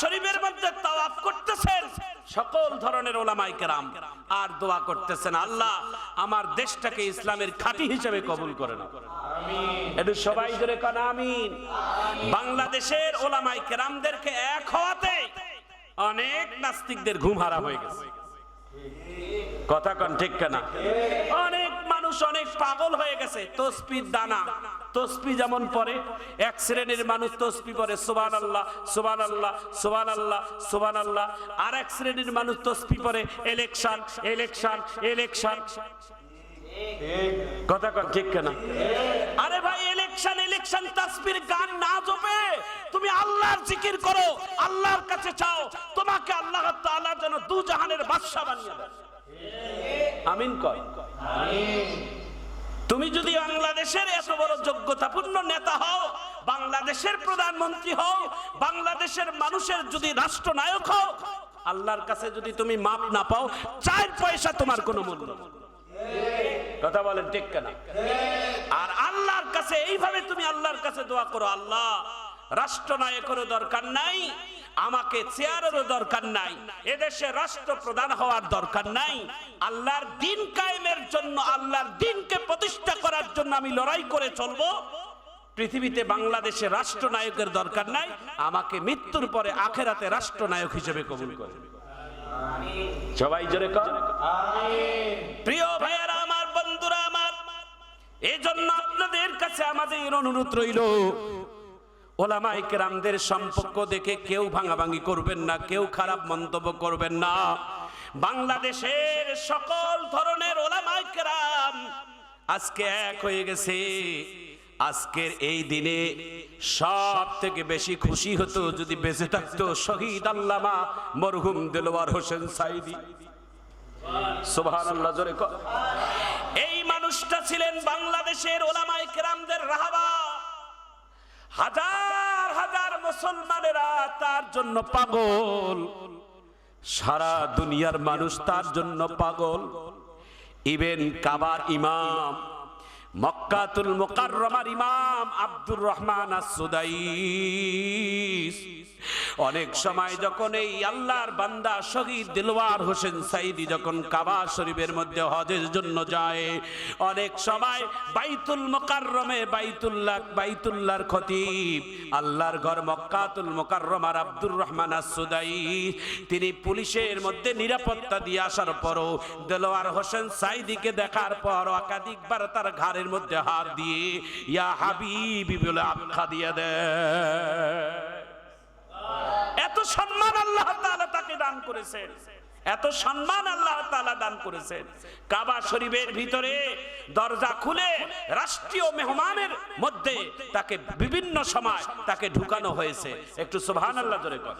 শরীফের মধ্যে তাওয়াফ করতেছেন সকল ধরনের ওলামাই কেরাম। আর দোয়া করতেছেন আল্লাহ আমার দেশটাকে ইসলামের খাঁটি হিসেবে কবুল করে না একটু সবাই জোরে কন আমিন। বাংলাদেশের ওলামাই কেরামদেরকে এক হওয়াতে অনেক নাস্তিকদের ঘুম হারাম হয়ে গেছে। কথা কন ঠিক কেনা? অনেক মানুষ অনেক পাগল হয়ে গেছে তসপির দানা। তসপি যেমন পরে, এক শ্রেণির মানুষ তসপি পরে সোবান আল্লাহ সোবান আল্লাহ সোবান আল্লাহ সোবান আল্লাহ আর এক শ্রেণির মানুষ তসপি পরে ইলেকশন ইলেকশন ইলেকশন কথা ঠিক কেনা? আরে ভাই ইলেকশন ইলেকশন তাসবির গান না জপে। তুমি আল্লাহর জিকির করো, আল্লাহর কাছে চাও। তোমাকে আল্লাহ তাআলা যেন দু জাহানের বাদশা বানিয়ে দেয়। আমিন কয়। তুমি যদি বাংলাদেশের এত বড় যোগ্যতাপূর্ণ নেতা হও, বাংলাদেশের প্রধানমন্ত্রী হও, বাংলাদেশের মানুষের যদি রাষ্ট্রনায়ক হও, আল্লাহর কাছে যদি তুমি মাপ না পাও চার পয়সা তোমার কোনো মূল্য কথা বলেন ঠিক কেনা? আর আল্লাহর কাছে, এইভাবে তুমি আল্লাহর কাছে দোয়া করো, আল্লাহ, রাষ্ট্রনায়কেরও দরকার নাই, আমাকে চেয়ারেরও দরকার নাই, এদেশে রাষ্ট্র প্রধান হওয়ার দরকার নাই, আল্লাহর দিন কায়েমের জন্য আল্লাহর করার জন্য আমি লড়াই করে চলবো? পৃথিবীতে বাংলাদেশে রাষ্ট্রনায়কের দরকার নাই, আমাকে মৃত্যুর পরে আখেরাতে রাষ্ট্রনায়ক হিসেবে কবুল করে। সবাই জোরে প্রিয় আমার, বন্ধুরা আমার এই জন্য আপনাদের কাছে আমাদের অনুরোধ রইল ওলামাই সম্পর্ক দেখে কেউ ভাঙাভাঙি করবেন না, কেউ খারাপ মন্তব্য করবেন না। বাংলাদেশের সকল ধরনের ওলামাই কেরাম আজকে এক হয়ে গেছে। আজকের এই দিনে সব থেকে বেশি খুশি হতো যদি বেঁচে থাকতো শহীদ আল্লামা মরহুম দেলোয়ার হোসেন সাইদি। এই মানুষটা ছিলেন বাংলাদেশের ওলামাই কেরামদের রাহাবা। হাজার হাজার মুসলমানেরা তার জন্য পাগল। সারা দুনিয়ার মানুষ তার জন্য পাগল। ইবেন কাবার ইমাম। মক্কাতুল মুকাররমার ইমাম আব্দুর রহমান অনেক সময় যখন এই আল্লাহর বান্দা শহীদ দিলওয়ার হোসেন সাইদি যখন কাবা শরীফের মধ্যে হজের জন্য যায়, অনেক সময় বাইতুল মুকাররমে বাইতুল্লাহ, বাইতুল্লাহর খতিব, আল্লাহর ঘর মক্কাতুল মুকাররমার আব্দুর রহমান আসুদাই তিনি পুলিশের মধ্যে নিরাপত্তা দিয়ে আসার পরও দেলোয়ার হোসেন সাইদিকে দেখার পর একাধিকবার তার ঘাড়ের মধ্যে হাত দিয়ে, ইয়া হাবিবি বলে আখ্যা দিয়ে দেয় এত সম্মান আল্লাহ তাআলা তাকে দান করেছেন। এত সম্মান আল্লাহ তাআলা দান করেছেন। কাবা শরীফের ভিতরে দরজা খুলে রাষ্ট্রীয় মেহমানের মধ্যে তাকে বিভিন্ন সময় তাকে ঢুকানো হয়েছে। একটু সুবহানাল্লাহ জোরে কর।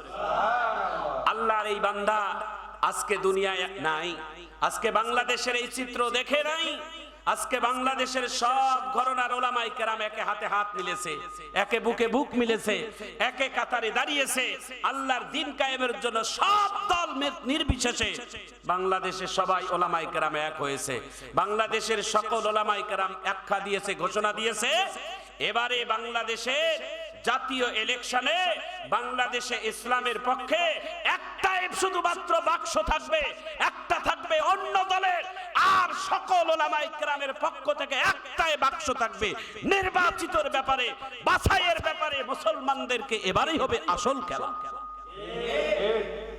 আল্লাহর এই বান্দা আজকে দুনিয়ায় নাই, আজকে বাংলাদেশের এই চিত্র দেখে নাই। আজকে বাংলাদেশের সব ঘরনার ওলামাই কেরাম একে হাতে হাত মিলেছে, একে বুকে বুক মিলেছে, একে কাতারে দাঁড়িয়েছে। আল্লাহর দিন কায়েমের জন্য সব দল নির্বিশেষে বাংলাদেশে সবাই ওলামাই কেরাম এক হয়েছে। বাংলাদেশের সকল ওলামাই কেরাম একখা দিয়েছে, ঘোষণা দিয়েছে, এবারে বাংলাদেশে জাতীয় ইলেকশনে বাংলাদেশে ইসলামের পক্ষে একটাই শুধুমাত্র বাক্স থাকবে, একটা থাকবে অন্য দলের আর সকল ওলামাই কেরামের পক্ষ থেকে একটাই বাক্স থাকবে, নির্বাচিতর ব্যাপারে, বাছাইয়ের ব্যাপারে মুসলমানদেরকে এবারেই হবে আসল খেলা।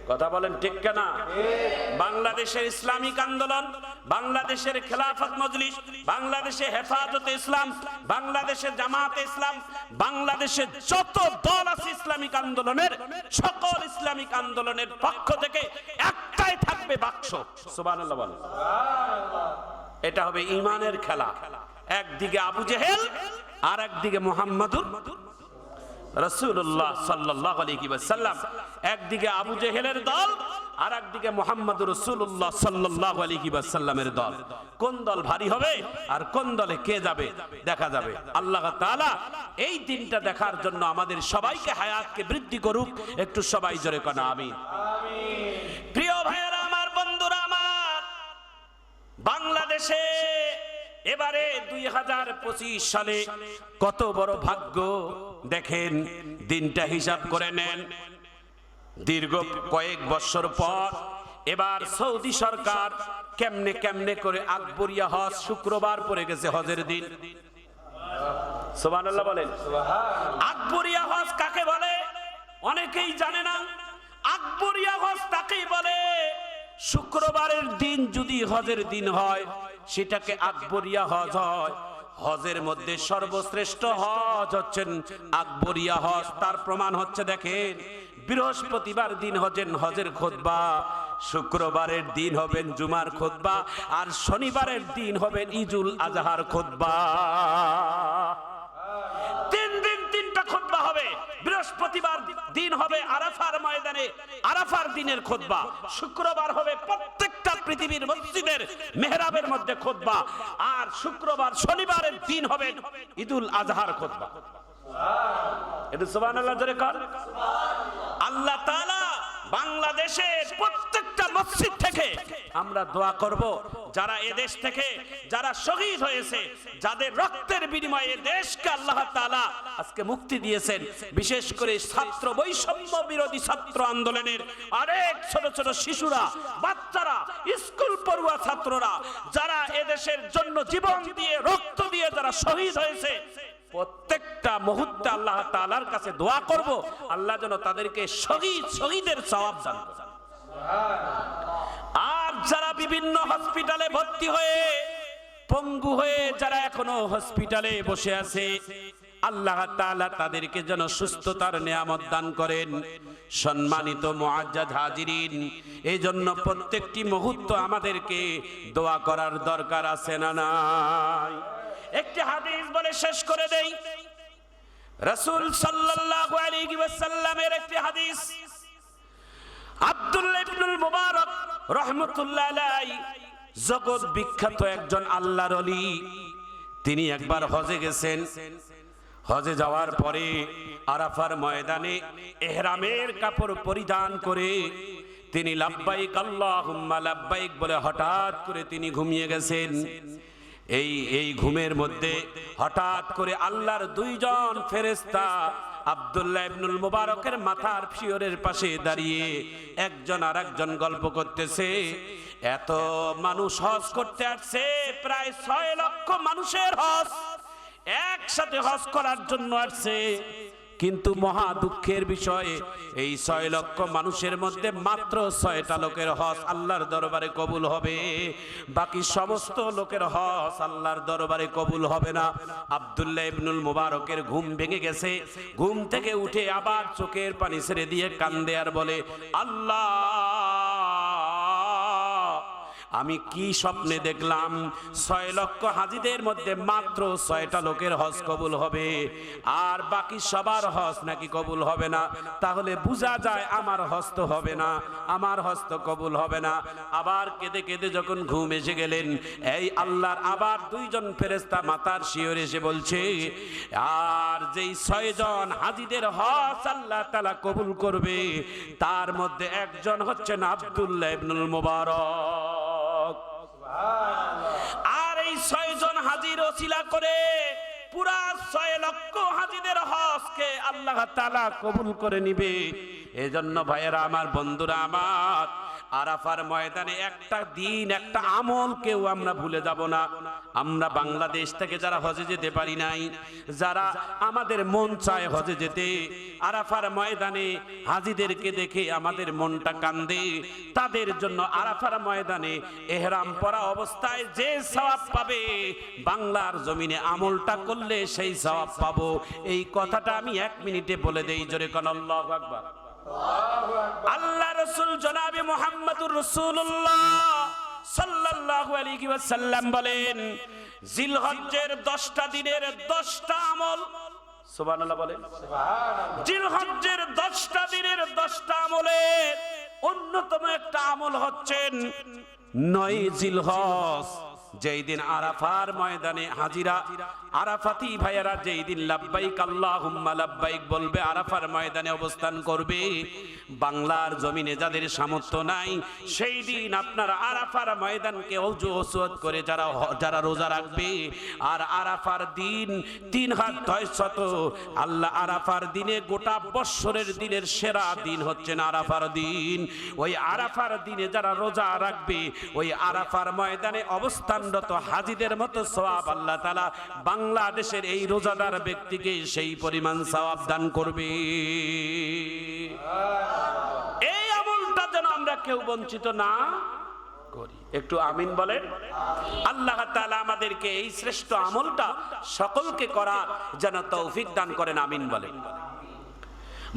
কথা বলেন ঠিক কেনা? বাংলাদেশের ইসলামিক আন্দোলন, বাংলাদেশের খেলাফত মজলিস, বাংলাদেশে হেফাজতে ইসলাম, বাংলাদেশের জামাতে ইসলাম, বাংলাদেশে যত দল আছে ইসলামিক আন্দোলনের, সকল ইসলামিক আন্দোলনের পক্ষ থেকে একটাই থাকবে বাক্স। এটা হবে ইমানের খেলা। একদিকে আবু জেহেল আর একদিকে মোহাম্মদুর রসুল্লাহ সাল্লাহ আলাইহি ওয়াসাল্লাম একদিকে আবু জেহেলের দল আর একদিকে মোহাম্মদ রসুল্লাহ সাল্লাহ দল। কোন দল ভারী হবে আর কোন দলে কে যাবে দেখা যাবে। আল্লাহ তাআলা এই দিনটা দেখার জন্য আমাদের সবাইকে হায়াতকে বৃদ্ধি করুক একটু সবাই জোরে কনা আমি প্রিয় ভাইয়েরা আমার বন্ধুরা আমার বাংলাদেশে এবারে দুই হাজার পঁচিশ সালে কত বড় ভাগ্য? দেখেন, দিনটা হিসাব করে নেন। দীর্ঘ কয়েক বছর পর এবার সৌদি সরকার কেমনে কেমনে করে আকবরিয়া হজ শুক্রবার পড়ে গেছে হজের দিন। বলেন। আকবরিয়া হজ কাকে বলে? অনেকেই জানে না। আকবরিয়া হজ তাকেই বলে শুক্রবারের দিন যদি হজের দিন হয়, সেটাকে আকবরিয়া হজ হয়। হজের মধ্যে সর্বশ্রেষ্ঠ হজ হচ্ছেন আকবরিয়া হজ। তার প্রমাণ হচ্ছে দেখেন, বৃহস্পতিবার দিন হজেন হজের খোদবা শুক্রবারের দিন হবেন জুমার খোদবা আর শনিবারের দিন হবেন ইজুল আজহার খোদবা তিন দিন তিনটা খুতবা হবে। বৃহস্পতিবার দিন হবে আরাফার ময়দানে। আরাফার দিনের খুতবা শুক্রবার হবে প্রত্যেকটা পৃথিবীর মসজিদের মেহরাবের মধ্যে খুতবা আর শুক্রবার, শনিবারের দিন হবে ঈদুল আজহার কর। আল্লাহ বাংলাদেশের প্রত্যেকটা মসজিদ থেকে আমরা দোয়া করব। যারা এদেশ থেকে, যারা শহীদ হয়েছে, যাদের রক্তের বিনিময়ে দেশকে আল্লাহ তাআলা আজকে মুক্তি দিয়েছেন, বিশেষ করে ছাত্র বৈষম্য বিরোধী ছাত্র আন্দোলনের অনেক ছোট ছোট শিশুরা, বাচ্চারা, স্কুল পড়ুয়া ছাত্ররা, যারা এদেশের জন্য জীবন দিয়ে, রক্ত দিয়ে যারা শহীদ হয়েছে, প্রত্যেকটা মুহূর্তে আল্লাহ তালার কাছে দোয়া করব আল্লাহ যেন তাদেরকে শহীদ, শহীদের সওয়াব দান করেন। বিভিন্ন হসপিটালে ভর্তি হয়ে পঙ্গু হয়ে যারা এখনও হসপিটালে বসে আছে, আল্লাহ তাআলা তাদেরকে যেন সুস্থতার নিয়ামত দান করেন। সম্মানিত মুআজ্জাদ হাজিরিন এই জন্য প্রত্যেকটি মুহূর্ত আমাদেরকে দোয়া করার দরকার আছে না নাই? একটি হাদিস বলে শেষ করে দেই। রাসূল সাল্লাল্লাহু একটি হাদিস আব্দুল্লাহ মুবারক রহমতুল্লাহ জগৎ বিখ্যাত একজন আল্লাহর অলি। তিনি একবার হজে গেছেন। হজে যাওয়ার পরে আরাফার ময়দানে এহরামের কাপড় পরিধান করে তিনি লাব্বাইক আল্লাহুম্মা লাব্বাইক বলে হঠাৎ করে তিনি ঘুমিয়ে গেছেন। এই এই ঘুমের মধ্যে হঠাৎ করে আল্লাহর দুইজন ফেরেস্তা আব্দুল্লাহ ইবনুল মুবারকের মাথার ফিওরের পাশে দাঁড়িয়ে একজন আর একজন গল্প করতেছে। এত মানুষ হজ করতে আসছে, প্রায় ছয় লক্ষ মানুষের হজ একসাথে হজ করার জন্য আসছে। কিন্তু মহা দুঃখের বিষয়ে এই ছয় লক্ষ মানুষের মধ্যে মাত্র ছয়টা লোকের হস আল্লাহর দরবারে কবুল হবে। বাকি সমস্ত লোকের হস আল্লাহর দরবারে কবুল হবে না। আবদুল্লাহ ইবনুল মুবারকের ঘুম ভেঙে গেছে। ঘুম থেকে উঠে আবার চোখের পানি ছেড়ে দিয়ে কান্দে আর বলে, আল্লাহ! আমি কি স্বপ্নে দেখলাম? ছয় লক্ষ হাজিদের মধ্যে মাত্র ছয়টা লোকের হজ কবুল হবে। আর বাকি সবার হজ নাকি কবুল হবে না। তাহলে বোঝা যায় আমার হস্ত হবে না, আমার হস্ত কবুল হবে না। আবার কেঁদে কেঁদে যখন ঘুম এসে গেলেন, এই আল্লাহর আবার দুইজন ফেরেস্তা মাতার শিওর এসে বলছে, আর যেই ছয়জন হাজিদের হজ আল্লাহ তালা কবুল করবে, তার মধ্যে একজন হচ্ছেন আবদুল্লাহ ইবনুল মুবারক। আর এই ছয়জন হাজির ওসিলা করে পুরা ছয় লক্ষ হাজিদের হজকে আল্লাহ তালা কবুল করে নিবে। এজন্য ভাইয়েরা, আমার বন্ধুরা, আমার আরাফার ময়দানে একটা দিন, একটা আমল কেউ আমরা ভুলে যাব না। আমরা বাংলাদেশ থেকে যারা হজে যেতে পারি নাই, যারা আমাদের মন চায় হজে যেতে, আরাফার ময়দানে হাজিদেরকে দেখে আমাদের মনটা কান্দে। তাদের জন্য আরাফার ময়দানে এহরাম পরা অবস্থায় যে সওয়াব পাবে, বাংলার জমিনে আমলটা করলে সেই সওয়াব পাবো। এই কথাটা আমি এক মিনিটে বলে দেই, জোরে কোন আল্লাহ রসুল জনাবি মোহাম্মদুর রসুল্লাহ সাল্লাল্লাহু আলাইহি ওয়াসাল্লাম বলেন জিলহজ্জের 10টা দিনের 10টা আমল সুবহানাল্লাহ বলেন জিলহজ্জের 10টা দিনের 10টা আমলের অন্যতম একটা আমল হচ্ছেন নয় জিলহজ। যেই দিন আরাফার ময়দানে হাজিরা, আরাফাতি ভাইয়েরা যেই দিন লাব্বাইক আল্লাহুম্মা লাব্বাইক বলবে, আরাফার ময়দানে অবস্থান করবে, বাংলার জমিনে যাদের সামর্থ্য নাই, সেই দিন আপনার আরাফার ময়দানকে অজু ওসওয়াত করে যারা যারা রোজা রাখবে। আর আরাফার দিন তিন হাত ছয় শত, আল্লাহ আরাফার দিনে গোটা বৎসরের দিনের সেরা দিন হচ্ছে না আরাফার দিন। ওই আরাফার দিনে যারা রোজা রাখবে, ওই আরাফার ময়দানে অবস্থানরত হাজিদের মতো সওয়াব আল্লাহ তালা বাংলাদেশের এই রোজাদার ব্যক্তিকে সেই পরিমাণ সওয়াব দান করবে। এই আমলটা যেন আমরা কেউ বঞ্চিত না করি। একটু আমিন বলেন। আল্লাহ আমাদেরকে এই শ্রেষ্ঠ আমলটা সকলকে করার যেন তৌফিক দান করেন, আমিন বলেন।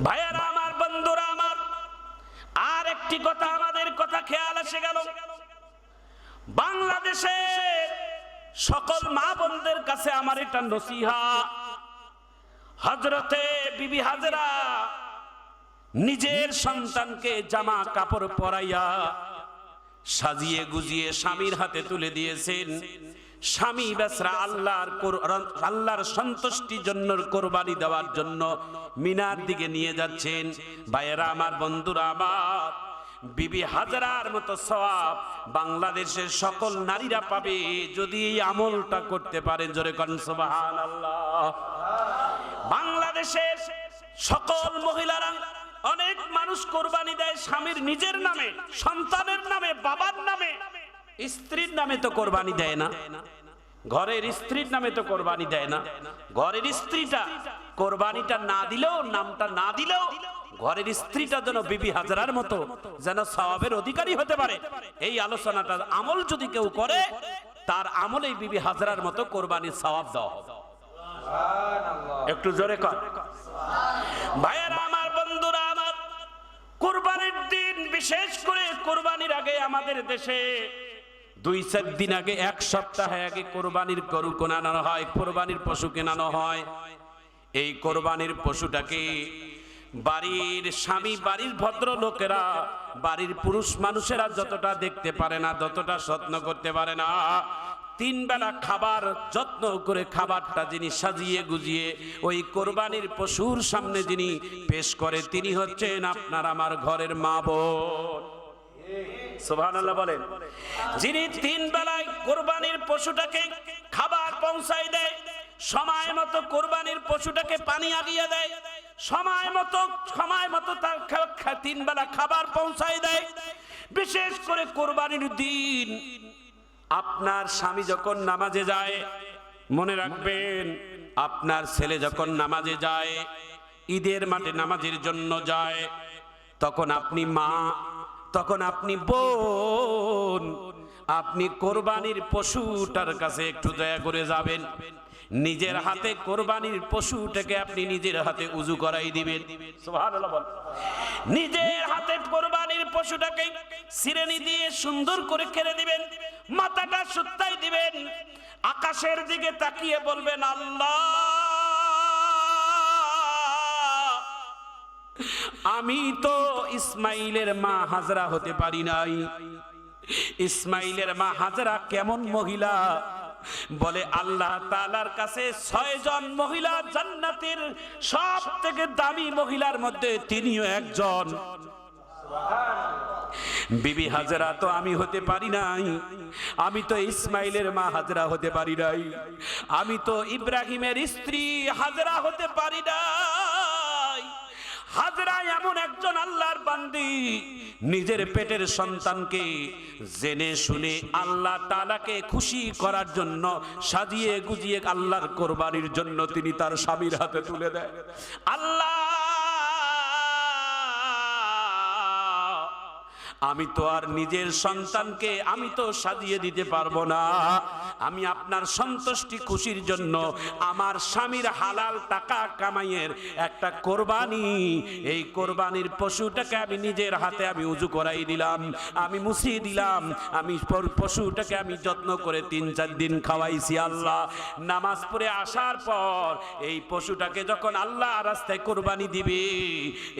ভাইয়ারা আমার, বন্ধুরা আমার, আর একটি কথা আমাদের কথা খেয়াল এসে গেল। বাংলাদেশে সকল মা বোনদের কাছে আমার এটা নসিহা। হজরতে বিবি হাজরা নিজের সন্তানকে জামা কাপড় পরাইয়া সাজিয়ে গুজিয়ে স্বামীর হাতে তুলে দিয়েছেন। স্বামী বেসরা আল্লাহর আল্লাহর সন্তুষ্টি জন্য, কোরবানি দেওয়ার জন্য মিনার দিকে নিয়ে যাচ্ছেন। ভাইয়েরা, আমার বন্ধুরা, আমার বিবি হাজারার মতো সওয়াব। বাংলাদেশের সকল নারীরা পাবে যদি এই আমলটা করতে পারেন জোরে বাংলাদেশের সকল মহিলারা অনেক মানুষ কোরবানি দেয় স্বামীর নিজের নামে, সন্তানের নামে, বাবার নামে। স্ত্রীর নামে তো কোরবানি দেয় না। ঘরের স্ত্রীর নামে তো কোরবানি দেয় না। ঘরের স্ত্রীটা কোরবানিটা না দিলেও, নামটা না দিলেও ঘরের স্ত্রীটা যেন বিবি হাজারার মতো যেন সওয়াবের অধিকারী হতে পারে। এই আলোচনাটা আমল যদি কেউ করে তার আমলেই বিবি হাজারার মতো কোরবানির সওয়াব দেওয়া হবে। একটু জোরে কর ভাইয়েরা আমার বন্ধুরা আমার কোরবানির দিন বিশেষ করে কোরবানির আগে আমাদের দেশে দুই চার দিন আগে এক সপ্তাহ আগে কোরবানির গরু কেনানো হয় কোরবানির পশু কেনানো হয়। এই কোরবানির পশুটাকে বাড়ির স্বামী, বাড়ির ভদ্র লোকেরা বাড়ির পুরুষ মানুষেরা যতটা দেখতে পারে না যতটা যত্ন করতে পারে না। তিন বেলা খাবার, যত্ন করে খাবারটা যিনি সাজিয়ে গুজিয়ে ওই কোরবানির পশুর সামনে যিনি পেশ করে, তিনি হচ্ছেন আপনার আমার ঘরের মা বোন। বলেন, যিনি তিন বেলায় কোরবানির পশুটাকে খাবার পৌঁছায় দেয়, সময় মতো কোরবানির পশুটাকে পানি আগিয়ে দেয় সময় মতো সময় মতো তার তিন বেলা খাবার পৌঁছায় দেয়। বিশেষ করে কোরবানির দিন। আপনার স্বামী যখন নামাজে যায়, মনে রাখবেন, আপনার ছেলে যখন নামাজে যায়, ঈদের মাঠে নামাজের জন্য যায়, তখন আপনি মা, তখন আপনি বোন, আপনি কোরবানির পশুটার কাছে একটু দয়া করে যাবেন। নিজের হাতে কোরবানির পশুটাকে আপনি নিজের হাতে উজু করাই দিবেন। নিজের হাতে কোরবানির পশুটাকে সিরেনি দিয়ে সুন্দর করে খেলে দিবেন, মাথাটা সুত্তাই দিবেন, আকাশের দিকে তাকিয়ে বলবেন, আল্লাহ, আমি তো ইসমাইলের মা হাজরা হতে পারি নাই। ইসমাইলের মা হাজরা কেমন মহিলা? বলে আল্লাহ তালার কাছে ছয় জন মহিলা জান্নাতের সব থেকে দামি মহিলার মধ্যে তিনিও একজন। বিবি হাজরা তো আমি হতে পারি নাই। আমি তো ইসমাইলের মা হাজরা হতে পারি নাই। আমি তো ইব্রাহিমের স্ত্রী হাজরা হতে পারি নাই। হাজরা এমন একজন আল্লাহর বান্দি, নিজের পেটের সন্তানকে জেনে শুনে আল্লাহ তালাকে খুশি করার জন্য সাজিয়ে গুজিয়ে আল্লাহর কোরবানির জন্য তিনি তার স্বামীর হাতে তুলে দেয়। আল্লাহ আমি তো আর নিজের সন্তানকে আমি তো সাজিয়ে দিতে পারব না। আমি আপনার সন্তুষ্টি খুশির জন্য আমার স্বামীর হালাল টাকা কামাইয়ের একটা কোরবানি, এই কোরবানির পশুটাকে আমি নিজের হাতে আমি উজু করাই দিলাম, আমি মুছিয়ে দিলাম, আমি পশুটাকে আমি যত্ন করে তিন চার দিন খাওয়াইছি আল্লাহ। নামাজ পড়ে আসার পর এই পশুটাকে যখন আল্লাহ রাস্তায় কোরবানি দিবে,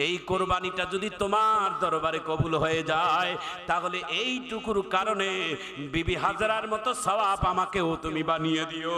এই কোরবানিটা যদি তোমার দরবারে কবুল হয়ে যায় তাহলে এইটুকুর কারণে বিবি হাজারার মতো সবাব আমাকেও তুমি বানিয়ে দিও।